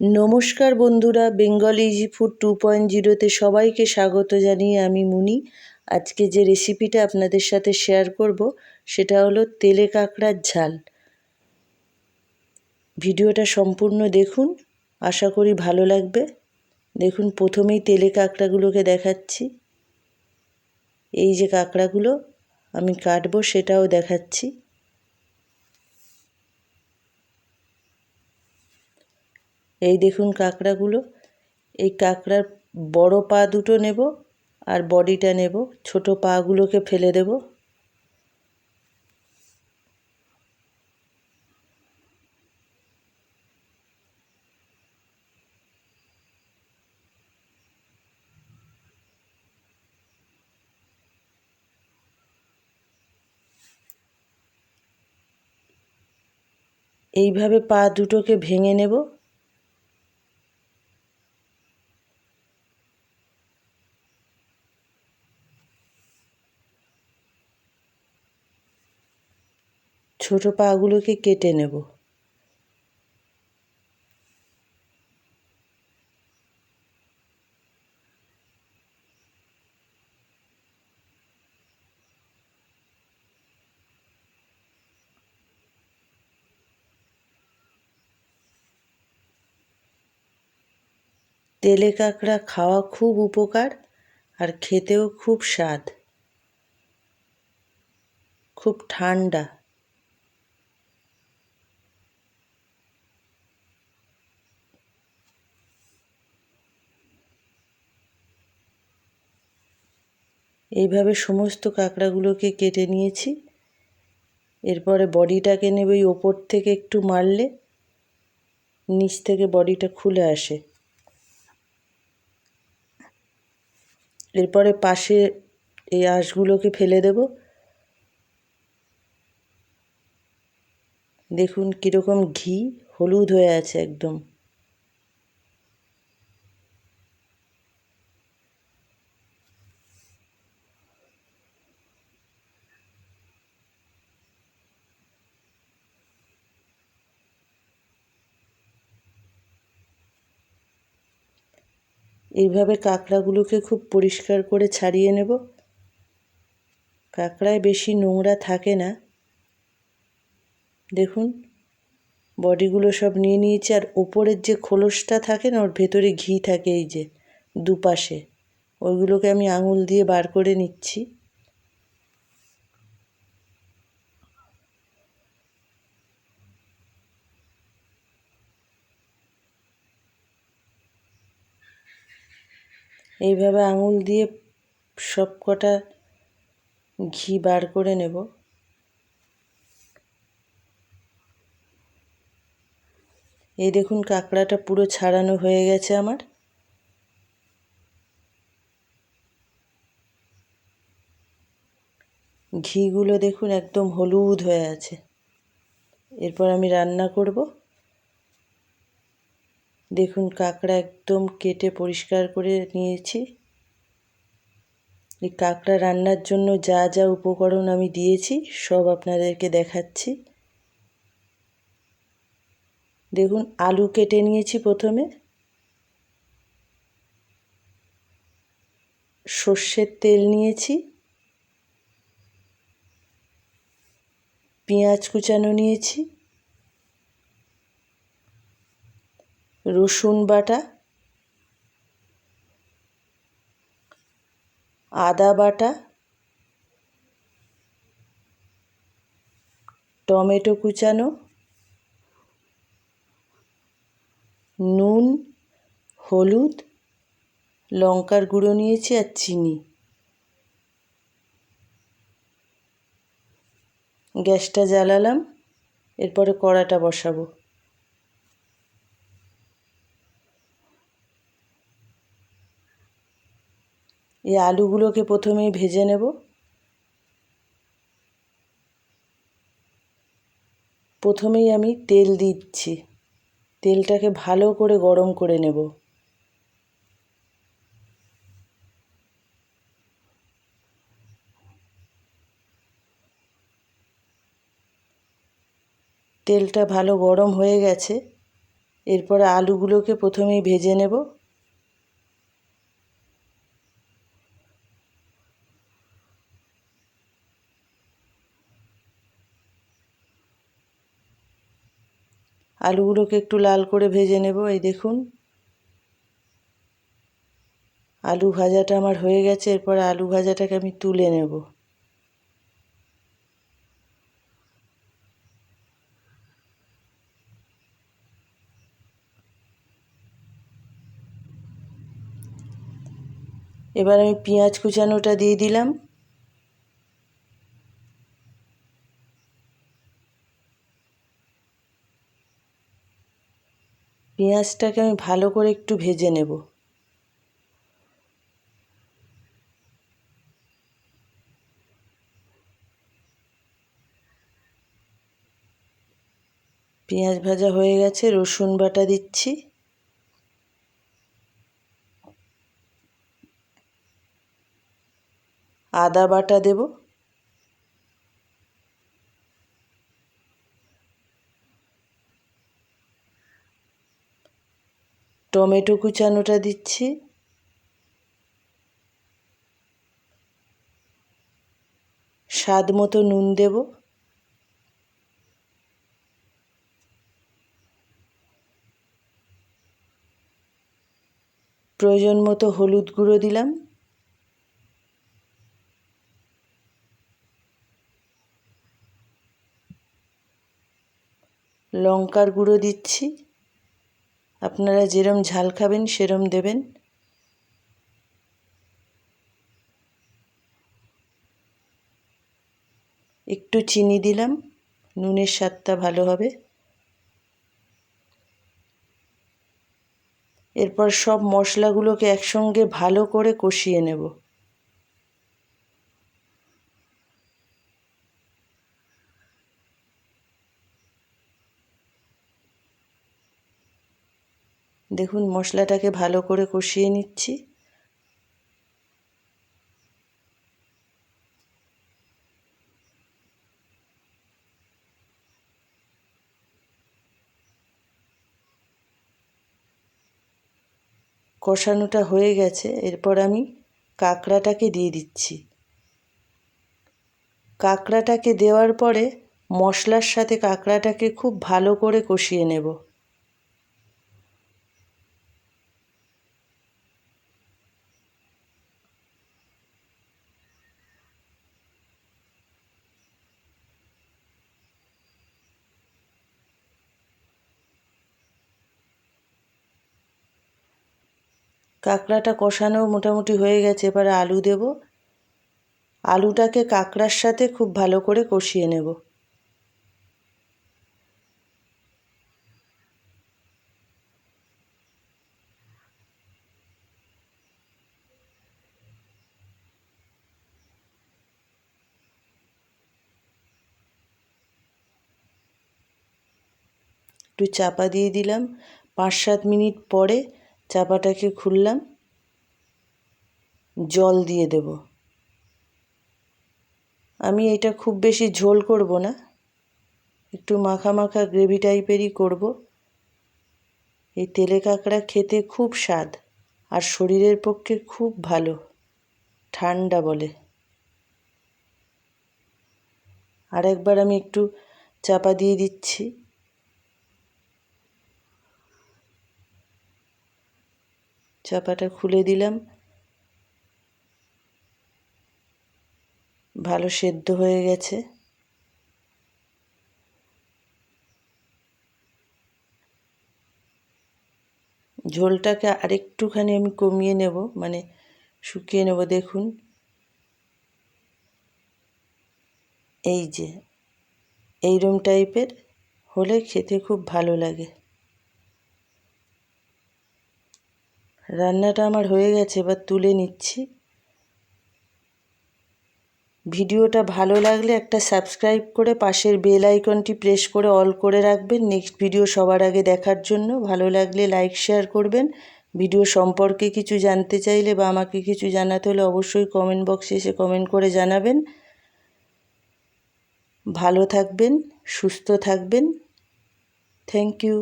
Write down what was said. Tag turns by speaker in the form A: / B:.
A: নমস্কার বন্ধুরা, Bengal easy food two point জিরোতে সবাইকে স্বাগত জানিয়ে আমি মুনি। আজকে যে রেসিপিটা আপনাদের সাথে শেয়ার করব, সেটা হলো তেলে কাঁকড়ার ঝাল। ভিডিওটা সম্পূর্ণ দেখুন, আশা করি ভালো লাগবে। দেখুন, প্রথমেই তেলে কাঁকড়াগুলোকে দেখাচ্ছি। এই যে কাঁকড়াগুলো, আমি কাটবো, সেটাও দেখাচ্ছি। এই দেখুন কাঁকড়াগুলো। এই কাঁকড়ার বড় পা দুটো নেব আর বডিটা নেব। ছোট পাগুলোকে ফেলে দেব। এইভাবে পা দুটোকে ভেঙে নেব। ছোট পাগুলোকে কেটে নেব। তেলে কাঁকড়া খাওয়া খুব উপকার আর খেতেও খুব স্বাদ। খুব ঠান্ডা। এইভাবে সমস্ত কাঁকড়াগুলোকে কেটে নিয়েছি। এরপরে বডিটাকে নেবে ওই ওপর থেকে একটু মারলে নিচ থেকে বডিটা খুলে আসে। এরপরে পাশে এই আঁশগুলোকে ফেলে দেব। দেখুন কীরকম ঘি, হলুদ হয়ে আছে একদম। এইভাবে কাঁকড়াগুলোকে খুব পরিষ্কার করে ছাড়িয়ে নেব। কাঁকড়ায় বেশি নোংরা থাকে না। দেখুন, বডিগুলো সব নিয়ে নিয়েছি আর ওপরের যে খোলসটা থাকে না, ওর ভেতরে ঘি থাকে এই যে দুপাশে। ওইগুলোকে আমি আঙুল দিয়ে বার করে নিচ্ছি। এইভাবে আঙুল দিয়ে সব কটা ঘি বার করে নেব। এই দেখুন কাঁকড়াটা পুরো ছাড়ানো হয়ে গেছে আমার। ঘিগুলো দেখুন একদম হলুদ হয়ে আছে। এরপর আমি রান্না করব। দেখুন, কাঁকড়া একদম কেটে পরিষ্কার করে নিয়েছি। এই কাঁকড়া রান্নার জন্য যা যা উপকরণ আমি দিয়েছি, সব আপনাদেরকে দেখাচ্ছি। দেখুন, আলু কেটে নিয়েছি প্রথমে। সর্ষের তেল নিয়েছি। পেঁয়াজ কুচানো নিয়েছি। রসুন বাটা, আদা বাটা, টমেটো কুচানো, নুন, হলুদ, লঙ্কার গুঁড়ো নিয়েছি আর চিনি। গ্যাসটা জ্বালালাম, এরপরে কড়াটা বসাবো। এই আলুগুলোকে প্রথমেই ভেজে নেব। প্রথমেই আমি তেল দিচ্ছি। তেলটাকে ভালো করে গরম করে নেব। তেলটা ভালো গরম হয়ে গেছে। এরপরে আলুগুলোকে প্রথমেই ভেজে নেব। আলুগুলোকে একটু লাল করে ভেজে নেব, এই দেখুন। আলু ভাজাটা আমার হয়ে গেছে, এরপরে আলু ভাজাটাকে আমি তুলে নেব। এবার আমি পেঁয়াজ কুচানোটা দিয়ে দিলাম। পেঁয়াজটাকে আমি ভালো করে একটু ভেজে নেব। পেঁয়াজ ভাজা হয়ে গেছে, রসুন বাটা দিচ্ছি। আদা বাটা দেব। টমেটো কুচানোটা দিচ্ছি। স্বাদ মতো নুন দেব। প্রয়োজন মতো হলুদ গুঁড়ো দিলাম। লঙ্কার গুঁড়ো দিচ্ছি। আপনারা যেরম ঝাল খাবেন, সেরম দেবেন। একটু চিনি দিলাম, নুনের স্বাদটা ভালো হবে। এরপর সব মশলাগুলোকে একসঙ্গে ভালো করে কষিয়ে নেব। দেখুন, মশলাটাকে ভালো করে কষিয়ে নিচ্ছি। কষানোটা হয়ে গেছে, এরপর আমি কাঁকড়াটাকে দিয়ে দিচ্ছি। কাঁকড়াটাকে দেওয়ার পরে মশলার সাথে কাঁকড়াটাকে খুব ভালো করে কষিয়ে নেব। কাঁকড়াটা কষানো মোটামুটি হয়ে গেছে, এবারে আলু দেব। আলুটাকে কাঁকড়ার সাথে খুব ভালো করে কষিয়ে নেব। একটু চাপা দিয়ে দিলাম। পাঁচ সাত মিনিট পরে চাপাটাকে খুললাম, জল দিয়ে দেব। আমি এটা খুব বেশি ঝোল করব না, একটু মাখা মাখা গ্রেভি টাইপেরই করব। এই তেলে কাঁকড়া খেতে খুব স্বাদ আর শরীরের পক্ষে খুব ভালো, ঠান্ডা বলে। আর একবার আমি একটু চাপা দিয়ে দিচ্ছি। চাপাটা খুলে দিলাম। ভালো সেদ্ধ হয়ে গেছে। ঝোলটাকে আরেকটুখানি আমি কমিয়ে নেব মানে শুকিয়ে নেব, দেখুন। এই যে এইরম টাইপের, হলে খেতে খুব ভালো লাগে। রান্নাটা আমার হয়ে গেছে, এবার তুলে নিচ্ছি। ভিডিওটা ভালো লাগলে একটা সাবস্ক্রাইব করে পাশের বেল আইকনটি প্রেস করে অল করে রাখবেন। নেক্সট ভিডিও সবার আগে দেখার জন্য। ভালো লাগলে লাইক, শেয়ার করবেন। ভিডিও সম্পর্কে কিছু জানতে চাইলে বা আমাকে কিছু জানাতে হলে অবশ্যই কমেন্ট বক্সে এসে কমেন্ট করে জানাবেন। ভালো থাকবেন, সুস্থ থাকবেন। Thank you